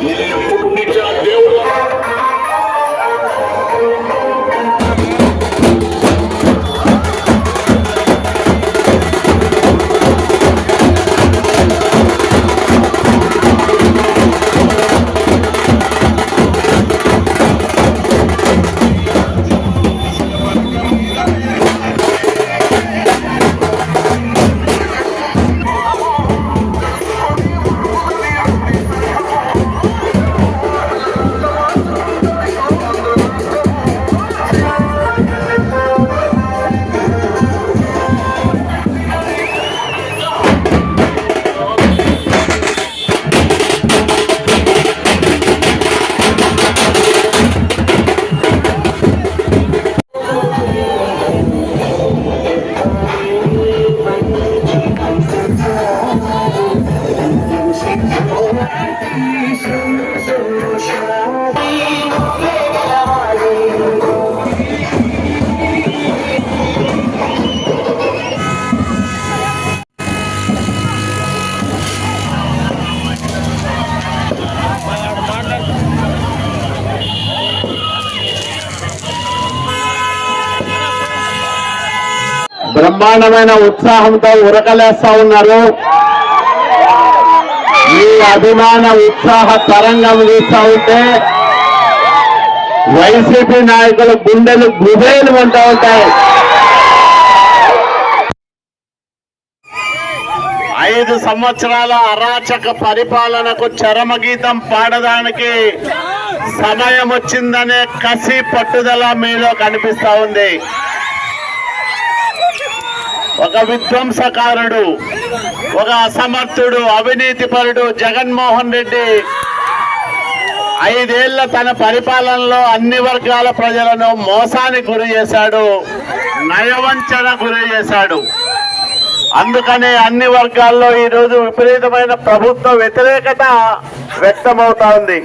Ele é já deu బ్రహ్మాండమైన ఉత్సాహంతో ఉరకలేస్తా ఉన్నారు. ఈ అభిమాన ఉత్సాహ తరంగం చూస్తా ఉంటే వైసీపీ నాయకుల గుండెలు గుబేలు అంటూ ఉంటాయి. ఐదు సంవత్సరాల అరాచక పరిపాలనకు చరమగీతం పాడడానికి సమయం వచ్చిందనే కసి పట్టుదల మీలో కనిపిస్తా ఉంది. ఒక విధ్వంసకారుడు ఒక అసమర్థుడు అవినీతిపరుడు జగన్మోహన్ రెడ్డి ఐదేళ్ళ తన పరిపాలనలో అన్ని వర్గాల ప్రజలను మోసానికి గురి చేశాడు నయవంచన గురి చేశాడు. అందుకనే అన్ని వర్గాల్లో ఈరోజు విపరీతమైన ప్రభుత్వ వ్యతిరేకత వ్యక్తమవుతా ఉంది.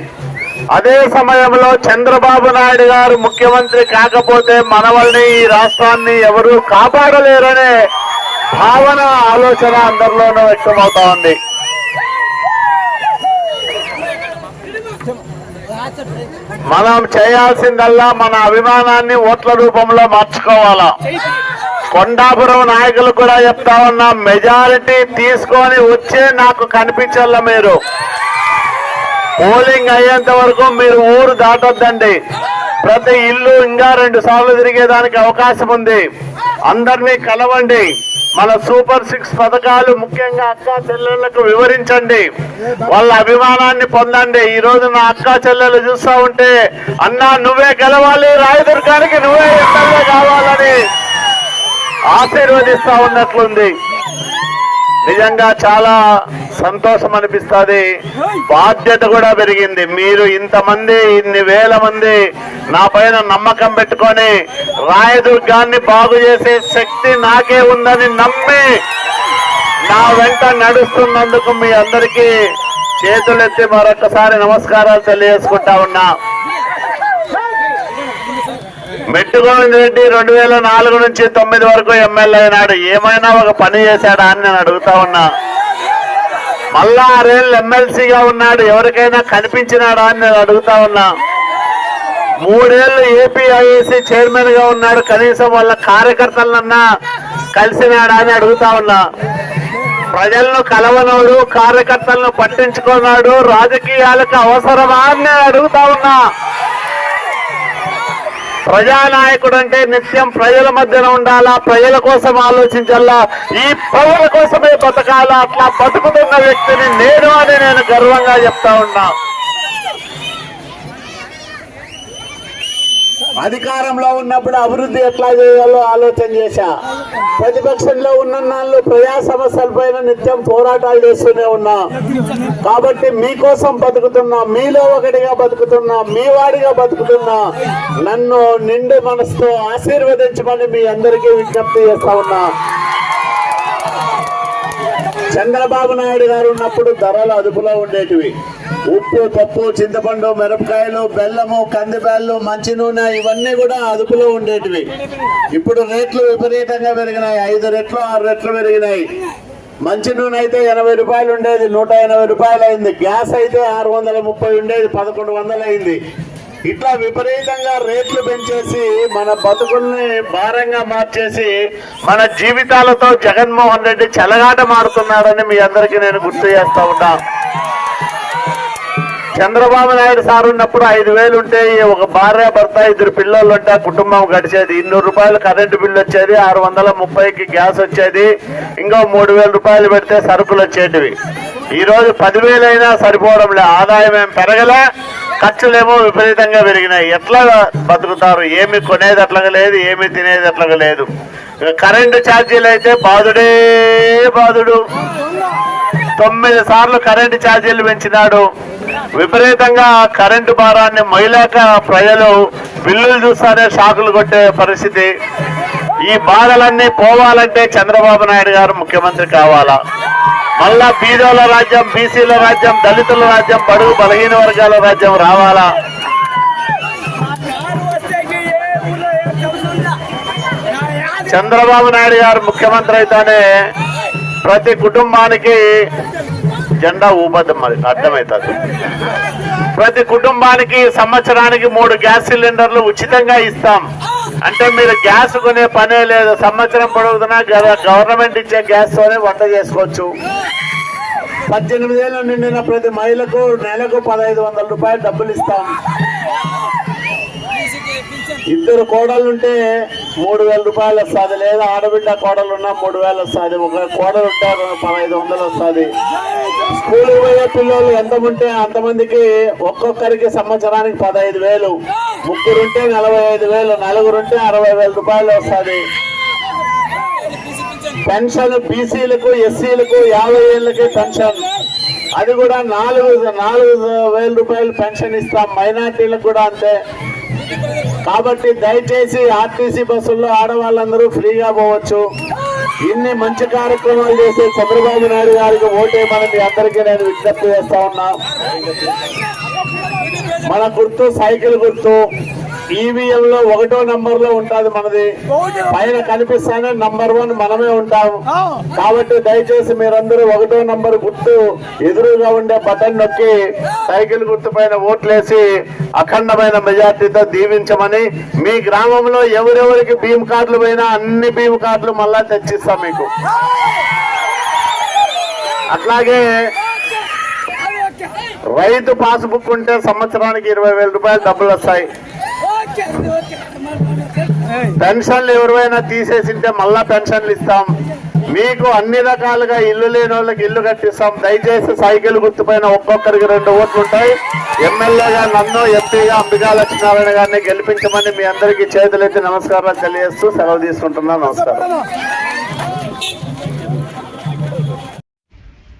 అదే సమయంలో చంద్రబాబు నాయుడు గారు ముఖ్యమంత్రి కాకపోతే మనవల్ని ఈ రాష్ట్రాన్ని ఎవరూ కాపాడలేరనే భావన ఆలోచన అందరిలోనూ వ్యక్తమవుతా ఉంది. మనం చేయాల్సిందల్లా మన అభిమానాన్ని ఓట్ల రూపంలో మార్చుకోవాలా. కొండాపురం నాయకులు కూడా చెప్తా ఉన్నా మెజారిటీ తీసుకొని వచ్చే నాకు కనిపించాల మీరు. పోలింగ్ అయ్యేంత వరకు మీరు ఊరు దాటొద్దండి. ప్రతి ఇల్లు ఇంకా రెండు సార్లు తిరిగేదానికి అవకాశం ఉంది. అందరినీ కలవండి. మన సూపర్ సిక్స్ పథకాలు ముఖ్యంగా అక్కా చెల్లెళ్ళకు వివరించండి. వాళ్ళ అభిమానాన్ని పొందండి. ఈ రోజు నా అక్కా చెల్లెలు చూస్తా ఉంటే అన్నా నువ్వే గెలవాలి రాయదుర్గానికి నువ్వే ఎమ్మెల్యే కావాలని ఆశీర్వదిస్తా ఉన్నట్లుంది. నిజంగా చాలా సంతోషం అనిపిస్తుంది బాధ్యత కూడా పెరిగింది. మీరు ఇంతమంది ఇన్ని వేల మంది నా పైన నమ్మకం పెట్టుకొని రాయదుర్గాన్ని బాగు చేసే శక్తి నాకే ఉందని నమ్మి నా వెంట నడుస్తున్నందుకు మీ అందరికీ చేతులెత్తి మరొకసారి నమస్కారాలు తెలియజేసుకుంటా ఉన్నా. మెట్టు గోవింద్ రెడ్డి రెండు వేల నాలుగు నుంచి తొమ్మిది వరకు ఎమ్మెల్యే అయినాడు. ఏమైనా ఒక పని చేశాడా అని నేను అడుగుతా ఉన్నా. మళ్ళా ఆరేళ్ళు ఎమ్మెల్సీగా ఉన్నాడు. ఎవరికైనా కనిపించినాడా అని నేను అడుగుతా ఉన్నా. మూడేళ్ళు ఏపీఐఏసీ చైర్మన్గా ఉన్నాడు. కనీసం వాళ్ళ కార్యకర్తలన్నా కలిసినాడా అని అడుగుతా ఉన్నా. ప్రజలను కలవనోడు కార్యకర్తలను పట్టించుకున్నాడు రాజకీయాలకు అవసరమా అని నేను అడుగుతా ఉన్నా. ప్రజానాయకుడు అంటే నిత్యం ప్రజల మధ్యన ఉండాలా? ప్రజల కోసం ఆలోచించాలా? ఈ ప్రజల కోసమే బతకాలా? అట్లా బతుకుతున్న వ్యక్తిని నేను అని నేను గర్వంగా చెప్తా ఉన్నా. అధికారంలో ఉన్నప్పుడు అభివృద్ధి ఎట్లా చేయాలో ఆలోచన చేశా. ప్రతిపక్షంలో ఉన్న నాళ్ళు ప్రజా సమస్యలపైన నిత్యం పోరాటాలు చేస్తూనే ఉన్నా. కాబట్టి మీకోసం బతుకుతున్నా మీలో ఒకటిగా బతుకుతున్నా మీ వాడిగా బతుకుతున్నా నన్ను నిండు మనసుతో ఆశీర్వదించమని మీ అందరికీ విజ్ఞప్తి చేస్తా ఉన్నా. చంద్రబాబు నాయుడు గారు ఉన్నప్పుడు ధరలు అదుపులో ఉండేటివి. ఉప్పు పప్పు చింతపండు మిరపకాయలు బెల్లము కందిబ్యాళ్ళు మంచి నూనె ఇవన్నీ కూడా అదుపులో ఉండేటివి. ఇప్పుడు రేట్లు విపరీతంగా పెరిగినాయి. ఐదు రెట్లు ఆరు రెట్లు పెరిగినాయి. మంచి నూనె అయితే ఎనభై రూపాయలు ఉండేది నూట ఎనభై రూపాయలు అయింది గ్యాస్ అయితే ఆరు వందల ముప్పై ఉండేది పదకొండు వందలు అయింది ఇట్లా విపరీతంగా రేట్లు పెంచేసి మన బతుకుల్ని భారంగా మార్చేసి మన జీవితాలతో జగన్మోహన్ రెడ్డి చెలగాట మారుతున్నాడని మీ అందరికీ నేను గుర్తు చేస్తా ఉన్నా. చంద్రబాబు నాయుడు సార్ ఉన్నప్పుడు ఐదు వేలు ఉంటే ఒక భార్య భర్త ఇద్దరు పిల్లలు ఉంటే ఆ కుటుంబం గడిచేది. ఇన్నూరు రూపాయలు కరెంటు బిల్లు వచ్చేది ఆరు వందల ముప్పైకి గ్యాస్ వచ్చేది ఇంకో మూడు వేల రూపాయలు పెడితే సరుకులు వచ్చేటివి. ఈరోజు పదివేలైనా సరిపోవడం లేదు ఆదాయం ఏం పెరగలే ఖర్చులేమో విపరీతంగా పెరిగినాయి. ఎట్లా బతుకుతారు? ఏమి కొనేది అట్లాగా లేదు ఏమి తినేది అట్లాగా లేదు. కరెంటు ఛార్జీలు అయితే బాధుడే బాధుడు. తొమ్మిది సార్లు కరెంటు ఛార్జీలు పెంచినాడు. విపరీతంగా కరెంటు భారాన్ని మొయ్యలేక ప్రజలు బిల్లులు చూస్తారే షాకులు కొట్టే పరిస్థితి. ఈ బాధలన్నీ పోవాలంటే చంద్రబాబు నాయుడు గారు ముఖ్యమంత్రి కావాలా? మళ్ళా బీదోల రాజ్యం బీసీల రాజ్యం దళితుల రాజ్యం బడుగు బలహీన వర్గాల రాజ్యం రావాలా? చంద్రబాబు నాయుడు గారు ముఖ్యమంత్రి అయితేనే ప్రతి కుటుంబానికి జెండా ఊపద్దం మరి అర్థమవుతుంది ప్రతి కుటుంబానికి సంవత్సరానికి మూడు గ్యాస్ సిలిండర్లు ఉచితంగా ఇస్తాం. అంటే మీరు గ్యాస్ కొనే పనే లేదు. సంవత్సరం పొడుగుతున్నా గవర్నమెంట్ ఇచ్చే గ్యాస్ తోనే వంట చేసుకోవచ్చు. పద్దెనిమిది ఏళ్ళు నిండిన ప్రతి మహిళకు నెలకు పదహైదు వందల రూపాయలు డబ్బులు ఇస్తాం. ఇద్దరు కోడలు ఉంటే మూడు వేల రూపాయలు వస్తుంది. లేదా ఆడబిడ్డ కోడలు ఉన్నా మూడు వేలు వస్తుంది. ఒక కోడలు ఉంటే పదహైదు వందలు వస్తుంది. స్కూల్ పోయే పిల్లలు ఎంత ఉంటే అంతమందికి ఒక్కొక్కరికి సంవత్సరానికి పదహైదు వేలు. ముగ్గురుంటే నలభై ఐదు వేలు నలుగురుంటే అరవై వేల రూపాయలు వస్తుంది. పెన్షన్ బీసీలకు ఎస్సీలకు యాభై ఏళ్ళకి పెన్షన్. అది కూడా నాలుగు నాలుగు వేల రూపాయలు పెన్షన్ ఇస్తాం. మైనార్టీలకు కూడా అంతే. కాబట్టి దయచేసి ఆర్టీసీ బస్సుల్లో ఆడవాళ్ళందరూ ఫ్రీగా పోవచ్చు. ఇన్ని మంచి కార్యక్రమాలు చేసే చంద్రబాబు నాయుడు గారికి ఓటేయమని మీ అందరికీ నేను విజ్ఞప్తి చేస్తా ఉన్నా. మన గుర్తు సైకిల్ గుర్తు ఈవీఎం లో ఒకటో నంబర్లో ఉంటుంది మనది. పైన కనిపిస్తానే నంబర్ వన్ మనమే ఉంటాం. కాబట్టి దయచేసి మీరందరూ ఒకటో నంబర్ గుర్తు ఎదురుగా ఉండే బటన్ నొక్కి సైకిల్ గుర్తు పైన ఓట్లేసి అఖండమైన మెజార్టీతో దీవించమని మీ గ్రామంలో ఎవరెవరికి భీమ్ కార్డులు పోయినా అన్ని భీమ్ కార్డులు మళ్ళా తెచ్చిస్తాం మీకు. అట్లాగే రైతు పాస్బుక్ ఉంటే సంవత్సరానికి ఇరవై వేల రూపాయలు డబ్బులు వస్తాయి. పెన్షన్లు ఎవరైనా తీసేసింటే మళ్ళా పెన్షన్లు ఇస్తాం. మీకు అన్ని రకాలుగా ఇల్లు లేని వాళ్ళకి ఇల్లు కట్టిస్తాం. దయచేసి సైకిల్ గుర్తుపైన ఒక్కొక్కరికి రెండు ఓట్లు ఉంటాయి. ఎమ్మెల్యేగా నన్ను ఎంపీగా అంబికా లక్ష్మీనారాయణ గారిని గెలిపించమని మీ అందరికీ చేతులెత్తి నమస్కారాలు తెలియజేస్తూ సెలవు తీసుకుంటున్నాను. నమస్కారం.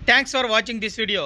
Thanks for watching this video